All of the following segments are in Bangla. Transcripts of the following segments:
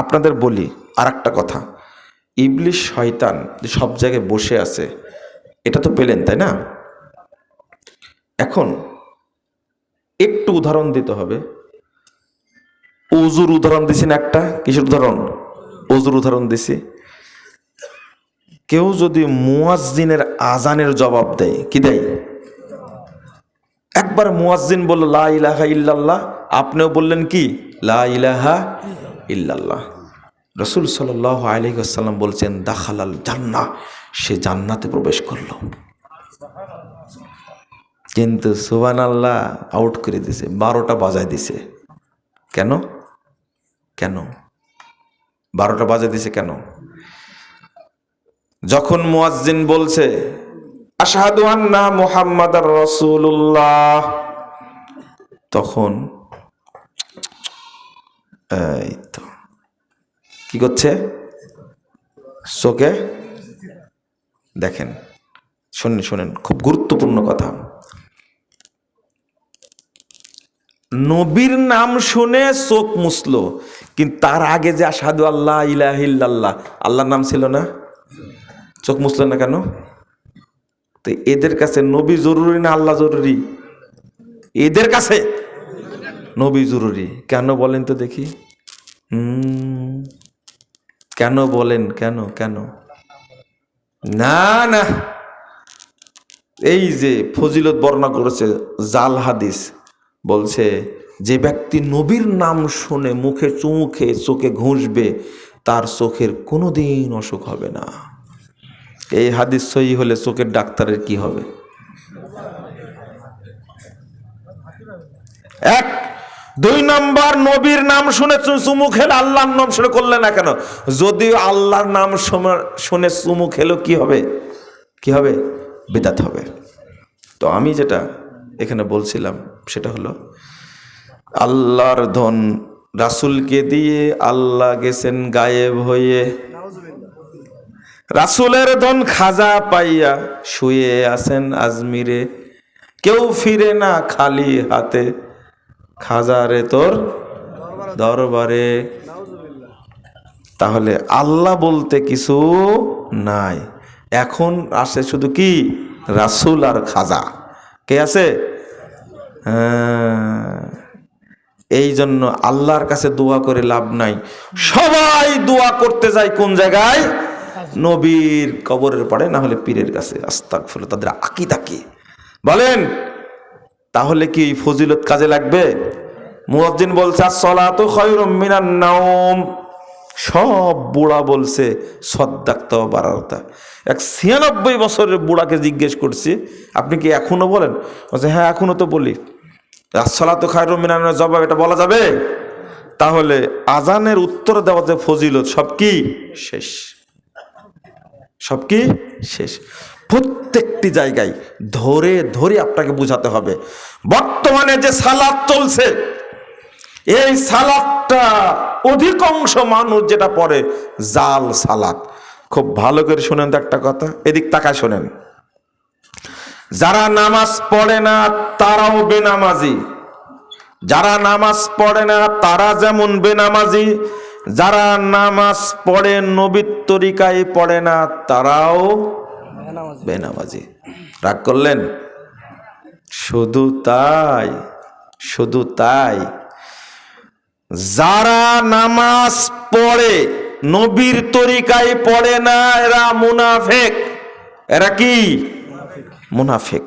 আপনাদের বলি আর একটা কথা। ইবলিশ শয়তান যে সব জায়গায় বসে আছে, এটা তো পেলেন, তাই না? এখন একটু উদাহরণ দিতে হবে। উজুর উদাহরণ দিছি না একটা, কিসের উদাহরণ? উজুর উদাহরণ দিছি। কেউ যদি মুয়াজ্জিনের আজানের জবাব দেয়, কি দেয়? একবার মুয়াজ্জিন বলল, লা ইলাহা ইল্লাল্লাহ আপনিও বললেন কি? লা ইলাহা ইল্লাল্লাহ। রসুল সাল্লাহ আলাইসাল্লাম বলছেন, দাখালাল জান্না সে জান্নাতে প্রবেশ করল। কিন্তু সুবান আল্লাহ আউট করে দিছে, বারোটা বাজায় দিছে। কেন? কেন? বারোটা বাজায় দিছে কেন? যখন মুয়াজ্জিন বলছে, আশহাদু আন্না মুহাম্মাদার রাসূলুল্লাহ, তখন এই তো। কি করছে? চোখে? দেখেন, শোনেন শোনেন, খুব গুরুত্বপূর্ণ কথা। নবীর নাম শুনে চোখ মুসলো কিন্তু তার আগে যে আসাদু আল্লাহ ইলাহ ইল্লাল্লাহ, আল্লাহর নাম ছিল না? চোখ মুসলো না কেন? তো এদের কাছে নবী জরুরি না আল্লাহ জরুরি? এদের কাছে? নবী জরুরি। কেন বলেন তো দেখি। কেন বলেন? কেন? কেন? না না। এই যে ফজিলত বর্ণনা করেছে জাল হাদিস, বলছে যে ব্যক্তি নবীর নাম শুনে মুখে চুমু খেয়ে চোখে ঘুষবে, তার চোখের কোনো দিন অসুখ হবে না। এই হাদিস সহি হলে চোখের ডাক্তারের কি হবে? এক দুই নম্বর নবীর নাম শুনে চুমু খেলে আল্লাহর নাম শুনে করলে না কেন? যদিও আল্লাহর নাম শোনা- চুমু খেলো কি হবে? কি হবে? বিদাত হবে। তো আমি যেটা এখানে বলছিলাম সেটা হলো, আল্লাহর ধন রাসুলকে দিয়ে আল্লাহ গেছেন গায়েব হয়ে। রাসুলের ধন খাজা পাইয়া শুয়ে আছেন আজমিরে। কেউ ফিরে না খালি হাতে। খাজারে তোর দরবারে। তাহলে আল্লাহ বলতে কিছু নাই। এখন আসে শুধু কি? রাসুল আর খাজা। কে আছে? হ্যাঁ এই জন্য আল্লাহর কাছে দোয়া করে লাভ নাই। সবাই দোয়া করতে যায় কোন জায়গায়? নবীর কবরের পড়ে, না হলে পীরের কাছে। আস্তাক ফুলে তাদের আকিদা কি? বলেন। তাহলে কি ফজিলত কাজে লাগবে? মুয়াজ্জিন বলছে সলাতো খয়রুম মিনান নাওম। সব বুড়া বলছে সদ্দাক্ত বারারতা। এক ছিয়ানব্বই বছরের বুড়াকে জিজ্ঞেস করছি, আপনি কি এখনও বলেন? বলছে হ্যাঁ এখনও তো বলি। সলাতো খয়রুম মিনানের জবাব এটা বলা যাবে? তাহলে আজানের উত্তর দেওয়া যে ফজিলত সব কি? শেষ। সব কি? শেষ। প্রত্যেকটি জায়গায় ধরে ধরে আপনাকে বুঝাতে হবে। বর্তমানে যে সালাদ চলছে, এই সালাদটা অধিকাংশ মানুষ যেটা পড়ে, জাল সালাদ। খুব ভালো করে শুনেন তো একটা কথা, এদিক তাকায় শোনেন। যারা নামাজ পড়ে না, তারাও বেনামাজি। যারা নামাজ পড়ে না, তারা যেমন বেনামাজি। যারা নামাজ পড়ে নবীর তরিকায় পড়ে না, তারাও বেনামাজি। রাগ করলেন? শুধু তাই শুধু তাই। যারা নামাজ পড়ে, নবীর তরিকায় পড়ে না, এরা মুনাফেক। এরা কি? মুনাফেক।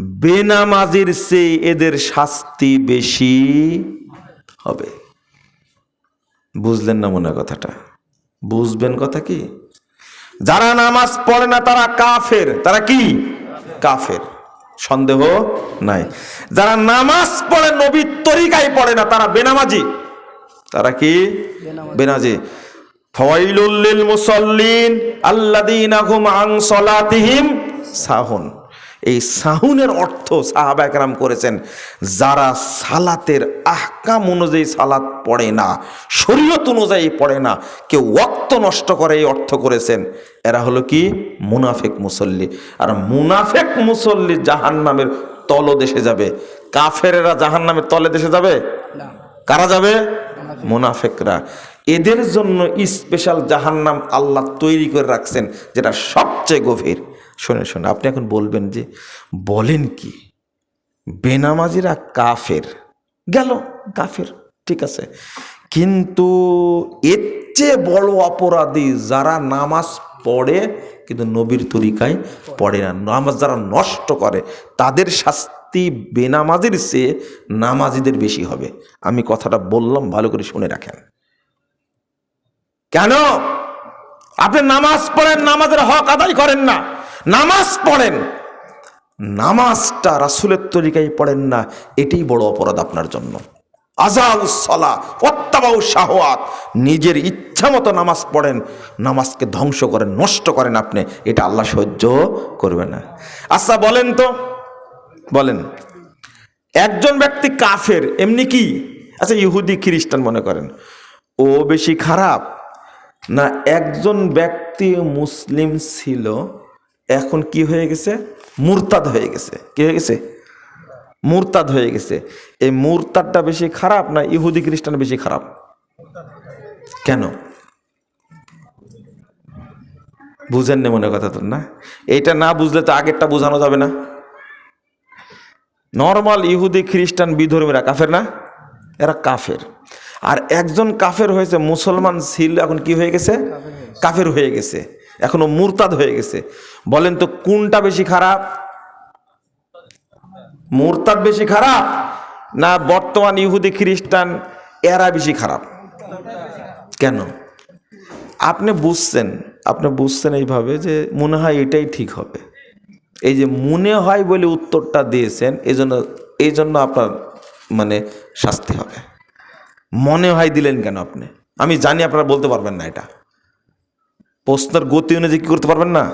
বেনামাজির চেয়ে এদের শাস্তি বেশি হবে। বুঝলেন না মনে কথাটা? বুঝবেন কথা কি? যারা নামাজ পড়ে না তারা কাফের। তারা কি? কাফের। সন্দেহ নাই। যারা নামাজ পড়ে নবীর তরিকায় পড়ে না তারা বেনামাজি। তারা কি? বেনাজি ফওয়াইলুল মুসল্লিন হুম আন সালাতিহিম সাহুন। এই সাহুনের অর্থ সাহাবা একরাম করেছেন যারা সালাতের আহকাম অনুযায়ী সালাত পড়ে না শরীয়ত অনুযায়ী পড়ে না কেউ ওয়াক্ত নষ্ট করে এই অর্থ করেছেন এরা হলো কি? মুনাফেক মুসল্লি। আর মুনাফেক মুসল্লি জাহান নামের তলদেশে যাবে। কাফেরেরা জাহান নামের তলে দেশে যাবে কারা যাবে? মুনাফেকরা। এদের জন্য স্পেশাল জাহান্নাম আল্লাহ তৈরি করে রাখছেন যেটা সবচেয়ে গভীর। শুনে শুনে আপনি এখন বলবেন যে, বলেন কি, বেনামাজিরা কাফের। গেল, কাফের, ঠিক আছে। কিন্তু এর চেয়ে বড় অপরাধী যারা নামাজ পড়ে, কিন্তু নবীর তরিকায় পড়ে না, নামাজ যারা নষ্ট করে, তাদের শাস্তি বেনামাজির চেয়ে নামাজিদের বেশি হবে। আমি কথাটা বললাম, ভালো করে শুনে রাখেন। কেন? আপনি নামাজ পড়েন, নামাজের হক আদায় করেন না। নামাজ পড়েন। নামাজটা রাসুলের তরিকায় পড়েন না, এটাই বড় অপরাধ আপনার জন্য। আজাউসলা অত্যাবাউ শাহওয়াত, নিজের ইচ্ছা মতো নামাজ পড়েন, নামাজকে ধ্বংস করেন, নষ্ট করেন আপনি, এটা আল্লাহ সহ্য করবে না। আচ্ছা বলেন তো, বলেন। একজন ব্যক্তি কাফের, এমনি কি? আচ্ছা ইহুদি, খ্রিস্টান মনে করেন। ও বেশি খারাপ না, একজন ব্যক্তি মুসলিম ছিল এখন কি হয়ে গেছে? মুরতাদ হয়ে গেছে। কি হয়ে গেছে? মুরতাদ হয়ে গেছে। এই মুরতাদটা বেশি খারাপ না ইহুদি খ্রিস্টান বেশি খারাপ? কেন? বুঝেন না মনে কথা তোর না? এইটা না বুঝলে তো আগেরটা বোঝানো যাবে না। নর্মাল ইহুদি খ্রিস্টান বিধর্মীরা কাফের না? এরা কাফের। আর একজন কাফের হয়েছে, মুসলমান ছিল এখন কি হয়ে গেছে? কাফের হয়ে গেছে। এখনও মুরতাদ হয়ে গেছে। বলেন তো কোনটা বেশি খারাপ? মুরতাদ বেশি খারাপ না বর্তমান ইহুদি, খ্রিস্টান, এরা বেশি খারাপ? কেন? আপনি বুঝছেন আপনি বুঝছেন এইভাবে যে মনে হয় এটাই ঠিক হবে। এই যে মনে হয় বলে উত্তরটা দিয়েছেন এই জন্য এই জন্য আপনার মানে শাস্তি হবে। মনে হয় দিলেন কেন আপনি? আমি জানি আপনারা বলতে পারবেন না এটা। প্রশ্নের গতি অনুযায়ী কি করতে পারবেন না?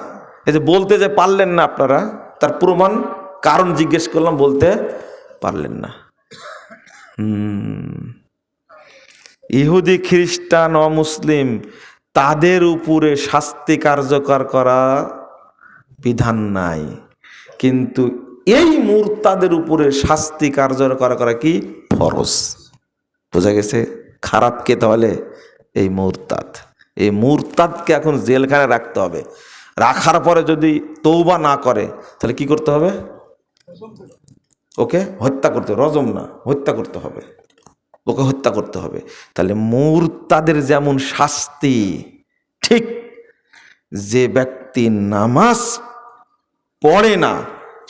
এই যে বলতে যে পারলেন না আপনারা, তার প্রমাণ, কারণ জিজ্ঞেস করলাম, বলতে পারলেন না। ইহুদি, খ্রিস্টান, অমুসলিম, তাদের উপরে শাস্তি কার্যকর করা বিধান নাই। কিন্তু এই মুরতাদের উপরে শাস্তি কার্যকর করা কি? ফরজ। বোঝা গেছে? খারাপ কে তাহলে? এই মুরতাদ এই মুরতাদকে এখন জেলখানে রাখতে হবে। রাখার পরে যদি তৌবা না করে, তাহলে কি করতে হবে? ওকে হত্যা করতে রজম না, হত্যা করতে হবে। ওকে হত্যা করতে হবে। তাহলে মুরতাদের যেমন শাস্তি, ঠিক যে ব্যক্তি নামাজ পড়ে না,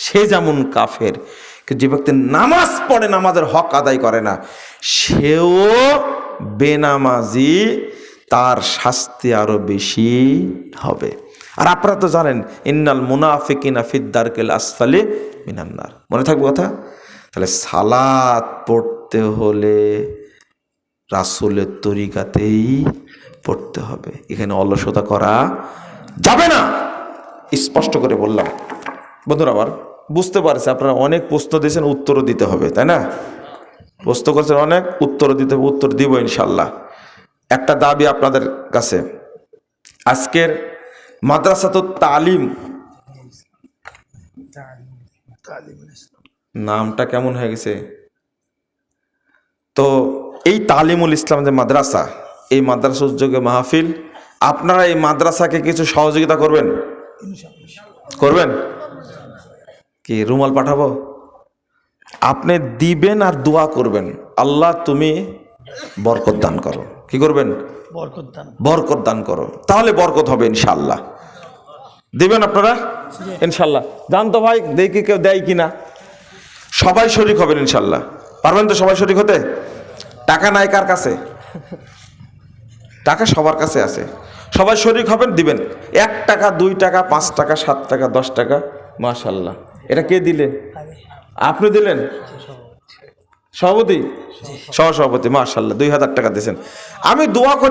সে যেমন কাফের যে ব্যক্তি নামাজ পড়ে, নামাজের হক আদায় করে না, সেও বেনামাজি তার শাস্তি আরও বেশি হবে। আর আপনারা তো জানেন, ইন্নাল মুনাফিকিনা ফিদ্দারকেল আসফালে মিনান্নার মনে থাকবে কথা? তাহলে সালাত পড়তে হলে রাসুলের তরিকাতেই পড়তে হবে। এখানে অলসতা করা যাবে না। স্পষ্ট করে বললাম। বন্ধুরা আবার বুঝতে পারছে আপনারা অনেক প্রশ্ন দিয়েছেন, উত্তরও দিতে হবে, তাই না? প্রশ্ন করছেন অনেক উত্তর দিতে হবে, উত্তর দিব ইনশাল্লাহ একটা দাবি আপনাদের কাছে। আজকের মাদ্রাসা তো তালিম। নামটা কেমন হয়ে গেছে? তো এই তালিমুল ইসলাম যে মাদ্রাসা, এই মাদ্রাসা উদ্যোগে মাহফিল, আপনারা এই মাদ্রাসাকে কিছু সহযোগিতা করবেন? করবেন? কি, রুমাল পাঠাবো? আপনি দিবেন আর দোয়া করবেন। আল্লাহ তুমি বরকত দান করো। কি করবেন? বরকত দান বরকত দান করো। তাহলে বরকত হবে ইনশাল্লাহ দিবেন আপনারা? ইনশাল্লাহ জান তো ভাই দেখি কেউ দেয় কিনা। সবাই শরিক হবেন ইনশাল্লাহ পারবেন তো সবাই শরিক হতে? টাকা নাই কার কাছে? টাকা সবার কাছে আছে। সবাই শরিক হবেন দিবেন। এক টাকা দুই টাকা পাঁচ টাকা সাত টাকা দশ টাকা মাশাল্লাহ এটা কে দিলেন আপনি দিলেন? সভাপতি? সহ সভাপতি মাশাল্লাহ দুই হাজার টাকা দিয়েছেন। আমি দোয়া করি